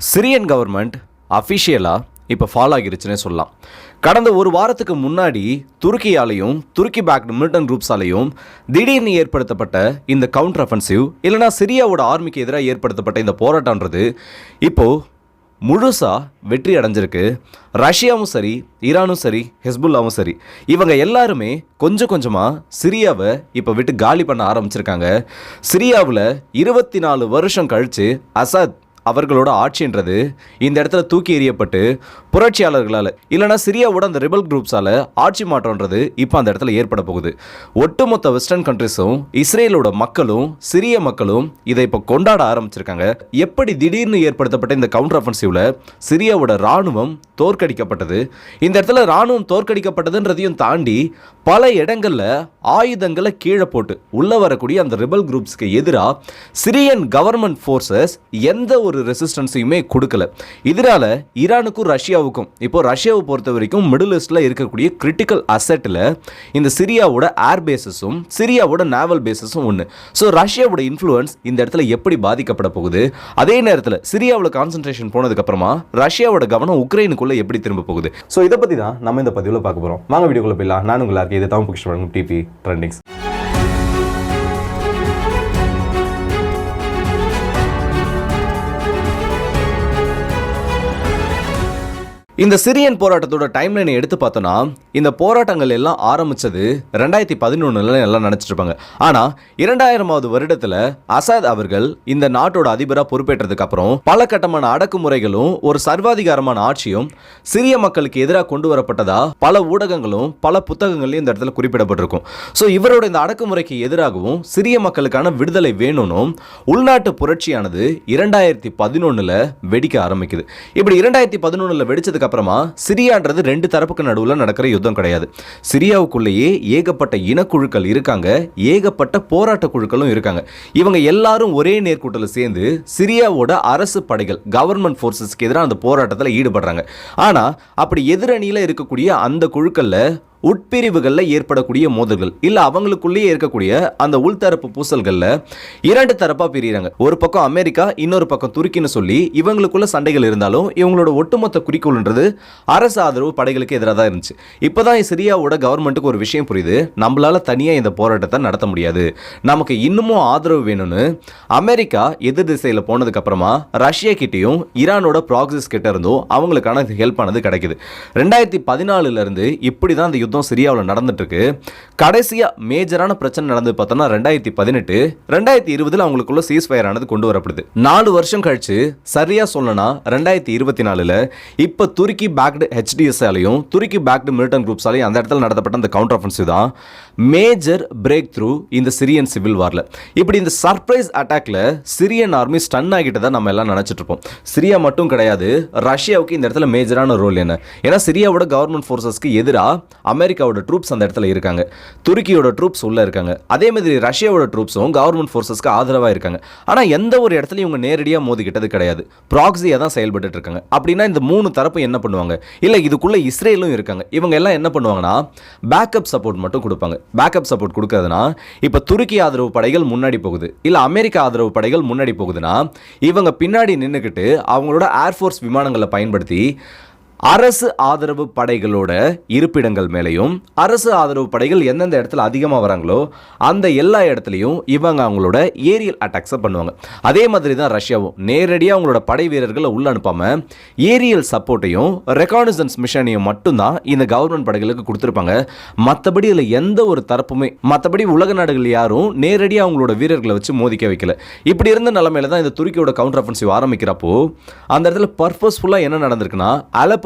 Syrian government அஃபிஷியலாக இப்போ follow ஆகிருச்சுன்னே சொல்லலாம். கடந்த ஒரு வாரத்துக்கு முன்னாடி துருக்கியாலையும் துருக்கி பேக்டு மிலிட்டன் குரூப்ஸாலையும் திடீர்னு ஏற்படுத்தப்பட்ட இந்த கவுண்டர் அஃபென்சிவ் இல்லைனா சிரியாவோட ஆர்மிக்கு எதிராக ஏற்படுத்தப்பட்ட இந்த போராட்டம்ன்றது இப்போது முழுசாக வெற்றி அடைஞ்சிருக்கு. ரஷ்யாவும் சரி ஈரானும் சரி ஹெஸ்புல்லாவும் சரி இவங்க எல்லாருமே கொஞ்சம் கொஞ்சமாக சிரியாவை இப்போ விட்டு காலி பண்ண ஆரம்பிச்சிருக்காங்க. சிரியாவில் இருபத்தி நாலு வருஷம் கழித்து அசாத் அவர்களோட ஆட்சின்றது இந்த இடத்துல தூக்கி எறியப்பட்டு புரட்சியாளர்களால் இல்லைனா சிரியாவோட அந்த ரிபல் குரூப்ஸால் ஆட்சி மாற்றம்ன்றது இப்போ அந்த இடத்துல ஏற்பட போகுது. ஒட்டுமொத்த வெஸ்டர்ன் கண்ட்ரிஸும் இஸ்ரேலோட மக்களும் சிரிய மக்களும் இதை இப்போ கொண்டாட ஆரம்பிச்சிருக்காங்க. எப்படி திடீர்னு ஏற்படுத்தப்பட்ட இந்த கவுண்டர் அஃபென்சிவ்ல சிரியாவோட ராணுவம் தோற்கடிக்கப்பட்டது? இந்த இடத்துல ராணுவம் தோற்கடிக்கப்பட்டதுன்றதையும் தாண்டி பல இடங்களில் ஆயுதங்களை கீழே போட்டு உள்ள வரக்கூடிய அந்த ரிபல் குரூப்ஸ்க்கு எதிராக சிரியன் கவர்மெண்ட் ஃபோர்ஸஸ் எந்த ஒரு ரெசிஸ்டன்ஸையுமே கொடுக்கல. இதனால ஈரானுக்கும் ரஷ்யாவுக்கும் இப்போ ரஷ்யாவை பொறுத்த வரைக்கும் மிடில் ஈஸ்டில் இருக்கக்கூடிய கிரிட்டிக்கல் அசெட்டில் இந்த சிரியாவோட ஏர் பேஸஸும் சிரியாவோட நேவல் பேஸஸும் ஒன்று ஸோ ரஷ்யாவோட இன்ஃப்ளூயன்ஸ் இந்த இடத்துல எப்படி பாதிக்கப்பட போகுது? அதே நேரத்தில் சிரியாவில் கான்சன்ட்ரேஷன் போனதுக்கப்புறமா ரஷ்யாவோட கவனம் உக்ரைனுக்குள்ள எப்படி திரும்ப போகுது? ஸோ இதை பற்றி தான் நம்ம இந்த பதிவில் பார்க்க போகிறோம் வாங்க வீடியோக்குள்ள போயிடலாம். நான் உங்களுக்கு இது தமிழ் புக்ஷ் டிபி ட்ரெண்டிங்ஸ் இந்த சிரியன் போராட்டத்தோட டைம்லைனை எடுத்து பார்த்தோன்னா இந்த போராட்டங்கள் எல்லாம் ஆரம்பிச்சது ரெண்டாயிரத்தி பதினொன்னுல எல்லாம் நினச்சிருப்பாங்க ஆனால் இரண்டாயிரமாவது வருடத்தில் அசாத் அவர்கள் இந்த நாட்டோட அதிபராக பொறுப்பேற்றதுக்கு அப்புறம் பல கட்டமான அடக்குமுறைகளும் ஒரு சர்வாதிகாரமான ஆட்சியும் சிரிய மக்களுக்கு எதிராக கொண்டு வரப்பட்டதா பல ஊடகங்களும் பல புத்தகங்களையும் இந்த இடத்துல குறிப்பிடப்பட்டிருக்கும். ஸோ இவரோட இந்த அடக்குமுறைக்கு எதிராகவும் சிரிய மக்களுக்கான விடுதலை வேணும்னும் உள்நாட்டு புரட்சியானது இரண்டாயிரத்தி பதினொன்னுல வெடிக்க ஆரம்பிக்குது. இப்படி இரண்டாயிரத்தி பதினொன்னுல வெடிச்சதுக்கு அப்புறமா சிரியான்றது ரெண்டு தரப்புக்கு நடுவில் நடக்கிற யுத்தம் கிடையாது. சிரியாவுக்குள்ளேயே ஏகப்பட்ட இனக்குழுக்கள் இருக்காங்க. ஏகப்பட்ட போராட்ட குழுக்களும் இருக்காங்க. இவங்க எல்லாரும் ஒரே நேர்கூட்டத்தில் சேர்ந்து சிரியாவோட அரசு படைகள் கவர்மெண்ட் ஃபோர்ஸஸ்க்கு எதிராக அந்த போராட்டத்தில் ஈடுபடுறாங்க. ஆனால் அப்படி எதிரணியில் இருக்கக்கூடிய அந்த குழுக்களில் உட்பிரிவுகளில் ஏற்படக்கூடிய மோதல்கள். இல்லை அவங்களுக்குள்ளேயே இருக்கக்கூடிய அந்த உள்தரப்பு பூசல்களில் இரண்டு தரப்பாக பிரிகிறாங்க ஒரு பக்கம் அமெரிக்கா இன்னொரு பக்கம் துருக்கின்னு சொல்லி இவங்களுக்குள்ள சண்டைகள் இருந்தாலும் இவங்களோட ஒட்டுமொத்த குறிக்கோள்ன்றது அரசு ஆதரவு படைகளுக்கு எதிராக தான் இருந்துச்சு. இப்போதான் சிரியாவோட கவர்மெண்ட்டுக்கு ஒரு விஷயம் புரியுது. நம்மளால தனியாக இந்த போராட்டத்தை நடத்த முடியாது. நமக்கு இன்னமும் ஆதரவு வேணும்னு அமெரிக்கா எதிர் திசையில் போனதுக்கப்புறமா ரஷ்யா கிட்டேயும் ஈரானோட ப்ராக்சிஸ் கிட்ட இருந்தும் அவங்களுக்கான ஹெல்ப் ஆனது கிடைக்குது. ரெண்டாயிரத்தி பதினாலுலேருந்து இப்படி தான் அந்த யுத்தம் சிரியாவில் நடந்துட்டுருக்கு. கடைசியாக மேஜரான பிரச்சனை நடந்தது பார்த்தோம்னா ரெண்டாயிரத்தி பதினெட்டு ரெண்டாயிரத்தி இருபதில் அவங்களுக்குள்ள சீஸ் ஃபயர் ஆனது கொண்டு வரப்படுது. நாலு வருஷம் கழிச்சு சரியாக சொல்லனா ரெண்டாயிரத்தி இருபத்தி நாலில் இப்போ துருக்கி பேக்டு ஹெச்டிஎஸ்ஆலையும் துருக்கி பேக்டு மிலிட்டன் குரூப்ஸாலையும் அந்த இடத்துல நடத்தப்பட்ட அந்த கவுண்டர் அஃபென்சிவ் தான் மேஜர் பிரேக் த்ரூ இந்த சிரியன் சிவில் வாரில் இப்படி இந்த சர்ப்ரைஸ் அட்டாக்ல சிரியன் ஆர்மி ஸ்டன் ஆகிட்டதா நம்ம எல்லாம் நினச்சிட்டு இருப்போம். சிரியா மட்டும் கிடையாது ரஷ்யாவுக்கு இந்த இடத்துல மேஜரான ரோல் என்ன? ஏன்னா சிரியாவோட கவர்மெண்ட் ஃபோர்ஸஸ்க்கு எதிராக அமெரிக்காவோட ட்ரூப்ஸ் அந்த இடத்துல இருக்காங்க. துருக்கியோட ட்ரூப்ஸ் உள்ள இருக்காங்க. அதே மாதிரி ரஷ்யாவோட ட்ரூப்ஸும் கவர்மெண்ட் ஃபோர்ஸஸ்க்கு ஆதரவாக இருக்காங்க. ஆனால் எந்த ஒரு இடத்துலையும் இவங்க நேரடியாக மோதிக்கிட்டது கிடையாது. ப்ராக்ஸியாக தான் செயல்பட்டு இருக்காங்க. அப்படின்னா இந்த மூணு தரப்பு என்ன பண்ணுவாங்க? இல்லை இதுக்குள்ள இஸ்ரேலும் இருக்காங்க. இவங்க எல்லாம் என்ன பண்ணுவாங்கன்னா பேக்கப் சப்போர்ட் மட்டும் கொடுப்பாங்க. பேக்கப் சப்போர்ட் கொடுக்கறதுனா இப்போ துருக்கி ஆதரவு படைகள் முன்னாடி போகுது. இல்லை அமெரிக்கா ஆதரவு படைகள் முன்னாடி போகுதுன்னா இவங்க பின்னாடி நின்றுக்கிட்டு அவங்களோட ஏர்ஃபோர்ஸ் விமானங்களை பயன்படுத்தி அரசு ஆதரவு படைகளோட இருப்பிடங்கள் மேலேயும் அரசு ஆதரவு படைகள் எந்தெந்த இடத்துல அதிகமாக வராங்களோ அந்த எல்லா இடத்துலையும் இவங்க அவங்களோட ஏரியல் அட்டாக்ஸை பண்ணுவாங்க. அதே மாதிரி தான் ரஷ்யாவும். நேரடியாக அவங்களோட படை வீரர்களை உள்ள அனுப்பாமல் ஏரியல் சப்போர்ட்டையும் ரெகானிசன்ஸ் மிஷனையும் மட்டும்தான் இந்த கவர்மெண்ட் படைகளுக்கு கொடுத்துருப்பாங்க. மற்றபடி இதில் எந்த ஒரு தரப்புமே மற்றபடி உலக நாடுகள் யாரும் நேரடியாக அவங்களோட வீரர்களை வச்சு மோதிக்க வைக்கல. இப்படி இருந்த நிலமையில தான் இந்த துருக்கியோட கவுண்டர் அஃபென்சிவ் ஆரம்பிக்கிறப்போ அந்த இடத்துல பர்பஸ்ஃபுல்லாக என்ன நடந்திருக்குன்னா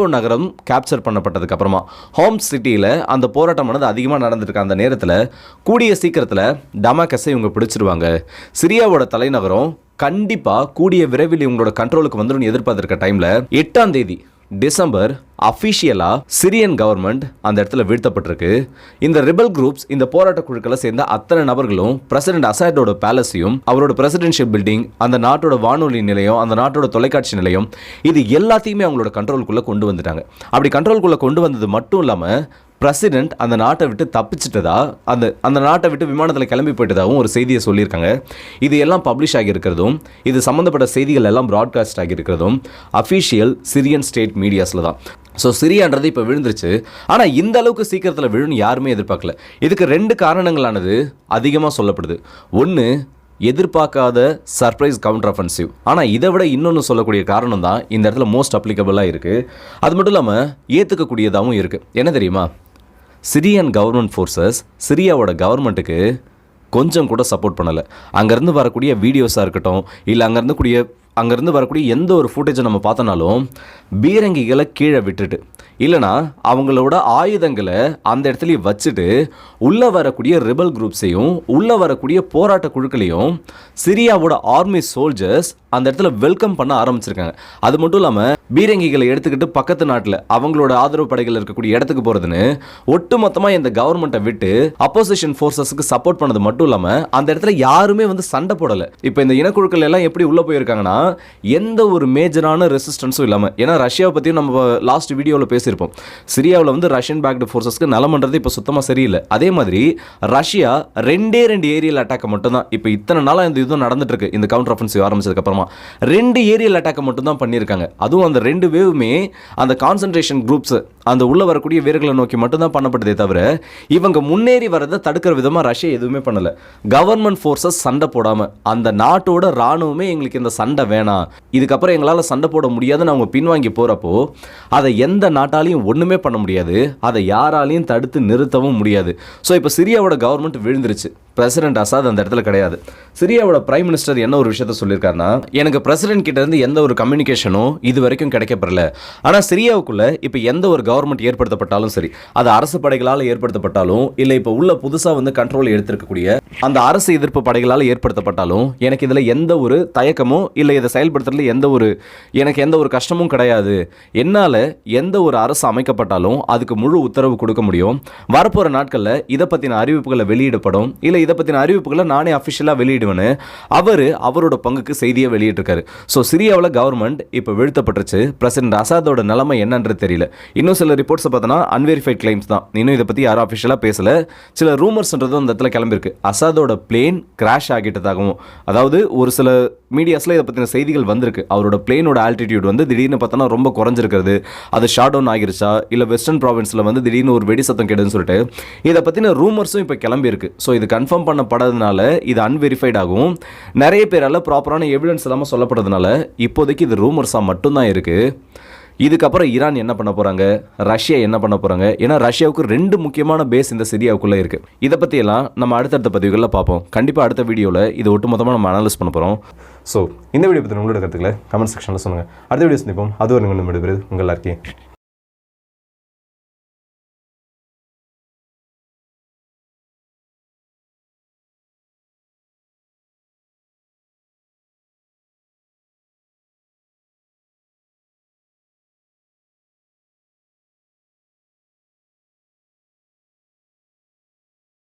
அலப்போ நகரம் கேப்சர் பண்ணப்பட்டதுக்கு அப்புறமா ஹோம் சிட்டியில் அந்த போராட்டமானது அதிகமாக நடந்திருக்கு அந்த நேரத்தில் கூடிய சீக்கிரத்தில் டமாக்கஸை இவங்க பிடிச்சிருவாங்க. சிரியாவோட தலைநகரம் கண்டிப்பாக கூடிய விரைவில் இவங்களோட கண்ட்ரோலுக்கு வந்துடும் எதிர்பார்த்திருக்க டைமில் எட்டாம் தேதி டிசம்பர் அஃபிஷியலாக சிரியன் கவர்மெண்ட் அந்த இடத்துல வீழ்த்தப்பட்டிருக்கு. இந்த ரிபல் குரூப்ஸ் இந்த போராட்ட குழுக்களை சேர்ந்த அத்தனை நபர்களும் பிரசிடென்ட் அசாய்டோட பேலஸையும் அவரோட பிரசிடென்ஷியல் பில்டிங் அந்த நாட்டோட வானொலி நிலையம் அந்த நாட்டோட தொலைக்காட்சி நிலையம் இது எல்லாத்தையுமே அவங்களோட கண்ட்ரோலுக்குள்ளே கொண்டு வந்துட்டாங்க. அப்படி கண்ட்ரோலுக்குள்ளே கொண்டு வந்தது மட்டும் இல்லாமல் பிரசிடென்ட் அந்த நாட்டை விட்டு தப்பிச்சிட்டதா? அந்த அந்த நாட்டை விட்டு விமானத்தில் கிளம்பி போயிட்டதாகவும் ஒரு செய்தியை சொல்லியிருக்காங்க. இது எல்லாம் பப்ளிஷ் ஆகியிருக்கிறதும் இது சம்மந்தப்பட்ட செய்திகள் எல்லாம் ப்ராட்காஸ்ட் ஆகியிருக்கிறதும் அஃபீஷியல் சிரியன் ஸ்டேட் மீடியாஸில் தான். ஸோ சிரியான்றது இப்போ விழுந்துருச்சு. ஆனால் இந்த அளவுக்கு சீக்கிரத்தில் விழுன்னு யாருமே எதிர்பார்க்கல. இதுக்கு ரெண்டு காரணங்களானது அதிகமாக சொல்லப்படுது. ஒன்று எதிர்பார்க்காத சர்ப்ரைஸ் கவுண்டர் அஃபென்சிவ் ஆனால் இதை விட இன்னொன்று சொல்லக்கூடிய காரணம் தான் இந்த இடத்துல மோஸ்ட் அப்ளிகபிளாக இருக்குது அது மட்டும் இல்லாமல் ஏற்றுக்கக்கூடியதாகவும் இருக்குது என்ன தெரியுமா? சிரியன் கவர்மெண்ட் ஃபோர்ஸஸ் சிரியாவோட கவர்மெண்ட்டுக்கு கொஞ்சம் கூட சப்போர்ட் பண்ணலை. அங்கேருந்து வரக்கூடிய வீடியோஸாக இருக்கட்டும் இல்லை அங்கேருந்து கூடிய அங்கேருந்து வரக்கூடிய எந்த ஒரு ஃபுட்டேஜை நம்ம பார்த்தோனாலும் பீரங்கிகளை கீழே விட்டுட்டு இல்லைனா அவங்களோட ஆயுதங்களை அந்த இடத்துலையும் வச்சுட்டு உள்ளே வரக்கூடிய ரிபல் குரூப்ஸையும் உள்ளே வரக்கூடிய போராட்ட குழுக்களையும் சிரியாவோட ஆர்மி சோல்ஜர்ஸ் அந்த இடத்துல வெல்கம் பண்ண ஆரம்பிச்சிருக்காங்க. அது மட்டும் இல்லாமல் பீரங்கிகளை எடுத்துக்கிட்டு பக்கத்து நாட்டில் அவங்களோட ஆதரவு படைகள் இருக்கக்கூடிய இடத்துக்கு போகிறதுன்னு ஒட்டுமொத்தமாக இந்த கவர்மெண்ட்டை விட்டு அப்போசிஷன் ஃபோர்ஸஸ்க்கு சப்போர்ட் பண்ணது மட்டும் இல்லாமல் அந்த இடத்துல யாருமே வந்து சண்டை போடலை. இப்போ இந்த இனக்குழுக்கள் எல்லாம் எப்படி உள்ளே போயிருக்காங்கன்னா எந்த ஒரு மேஜரான ரெசிஸ்டன்ஸும் இல்லாமல் ஏன்னா ரஷ்யாவை பற்றியும் நம்ம லாஸ்ட் வீடியோவில் பேசியிருப்போம் சிரியாவில் வந்து ரஷ்யன் பேக்டு ஃபோர்ஸஸ்க்கு நலமன்றது இப்போ சுத்தமாக சரியில்லை. அதே மாதிரி ரஷ்யா ரெண்டே ரெண்டு ஏரியல் அட்டாக்கை மட்டும்தான் இப்போ இத்தனை நாளாக இந்த இதுவும் நடந்துட்டுருக்கு. இந்த கவுண்டர் அஃபென்சிவ் ஆரம்பிச்சதுக்கப்புறமா ரெண்டு ஏரியல் அட்டாக்கை மட்டும்தான் பண்ணியிருக்காங்க. அதுவும் அந்த ரெண்டு வேவுமே அந்த கான்சன்ட்ரேஷன் குரூப்ஸ் அந்த உள்ள வரக்கூடிய வீரர்களை நோக்கி மட்டும்தான் பண்ணப்பட்டதே தவிர இவங்க முன்னேறி வரதை தடுக்கிற விதமாக ரஷ்யா எதுவுமே பண்ணலை. கவர்மெண்ட் ஃபோர்ஸஸ் சண்டை போடாமல் அந்த நாட்டோட ராணுவமே எங்களுக்கு இந்த சண்டை வேணாம். இதுக்கப்புறம் எங்களால் சண்டை போட முடியாதுன்னு அவங்க பின்வாங்கி போகிறப்போ அதை எந்த நாட்டாலையும் ஒன்றுமே பண்ண முடியாது. அதை யாராலையும் தடுத்து நிறுத்தவும் முடியாது. ஸோ இப்போ சிரியாவோட கவர்மெண்ட் விழுந்துருச்சு. பிரசிடென்ட் அசாத் அந்த இடத்துல கிடையாது. சிரியாவோட பிரைம் மினிஸ்டர் என்ன ஒரு விஷயத்த சொல்லியிருக்காருன்னா எனக்கு பிரசிடென்ட் கிட்ட இருந்து எந்த ஒரு கம்யூனிகேஷனும் இது வரைக்கும் கிடைக்கப்படல ஆனால் சிரியாவுக்குள்ள இப்போ எந்த ஒரு கவர்மெண்ட் ஏற்படுத்தப்பட்டாலும் சரி அது அரசு படைகளால் ஏற்படுத்தப்பட்டாலும் இல்லை இப்போ உள்ள புதுசாக வந்து கண்ட்ரோல் எடுத்திருக்கக்கூடிய அந்த அரசு எதிர்ப்பு படைகளால் ஏற்படுத்தப்பட்டாலும் எனக்கு இதில் எந்த ஒரு தயக்கமோ இல்லை இதை செயல்படுத்துறதுல எந்த ஒரு எனக்கு எந்த ஒரு கஷ்டமும் கிடையாது. என்னால் எந்த ஒரு அரசு அமைக்கப்பட்டாலும் அதுக்கு முழு உத்தரவு கொடுக்க முடியும். வரப்போகிற நாட்களில் இதை பற்றின அறிவிப்புகளை வெளியிடப்படும். இல்லை இதை பற்றின அறிவிப்புகளை நானே அஃபிஷியலாக தலைவன் அவர் அவரோட பங்குக்கு செய்தியை வெளியிட்டிருக்காரு. ஸோ சிரியாவில் கவர்மெண்ட் இப்போ வீழ்த்தப்பட்டுருச்சு. பிரசிடென்ட் அசாதோட நிலைமை என்னன்றது தெரியல. இன்னும் சில ரிப்போர்ட்ஸை பார்த்தோன்னா அன்வெரிஃபைட் கிளைம்ஸ் தான். இன்னும் இதை பற்றி யாரும் அஃபிஷியலாக பேசல. சில ரூமர்ஸ்ன்றதும் அந்த இடத்துல கிளம்பியிருக்கு. அசாதோட பிளேன் கிராஷ் ஆகிட்டதாகவும் அதாவது ஒரு சில மீடியாஸில் இதை பற்றின செய்திகள் வந்திருக்கு. அவரோட பிளேனோட ஆல்டிடியூட் வந்து திடீர்னு பார்த்தோன்னா ரொம்ப குறைஞ்சிருக்கிறது. அது ஷார்ட் டவுன் ஆகிருச்சா? இல்லை வெஸ்டர்ன் ப்ராவின்ஸில் வந்து திடீர்னு ஒரு வெடி சத்தம் கெடுன்னு சொல்லிட்டு. இதை பற்றின ரூமர்ஸும் இப்போ கிளம்பியிருக்கு. ஸோ இது கன்ஃபார்ம் பண்ணப்படாதனால இது அன்வெரிஃபைட் ஆகும். நிறைய பேரால் ப்ராப்பரான எவிடன்ஸ் இல்லாமல் சொல்லப்படுறதுனால இப்போதைக்கு இது ரூமர்ஸாக மட்டும்தான் இருக்குது இதுக்கப்புறம் ஈரான் என்ன பண்ண போகிறாங்க ரஷ்யா என்ன பண்ண போகிறாங்க ஏன்னா ரஷ்யாவுக்கு ரெண்டு முக்கியமான பேஸ் இந்த சிரியாவுக்குள்ளே இருக்குது இதை பற்றியெல்லாம் நம்ம அடுத்தடுத்த பதிவுகளில் பார்ப்போம். கண்டிப்பாக அடுத்த வீடியோவில் இது ஒட்டுமொத்தமாக நம்ம அனலைஸ் பண்ண போகிறோம் ஸோ இந்த வீடியோ பற்றி உங்களோட கருத்துக்களை கமெண்ட் செக்ஷனில் சொல்லுங்கள் அடுத்த வீடியோ சந்திப்போம். அது ஒரு நிமிடம் விடுபெறுது உங்கள் எல்லாருக்கே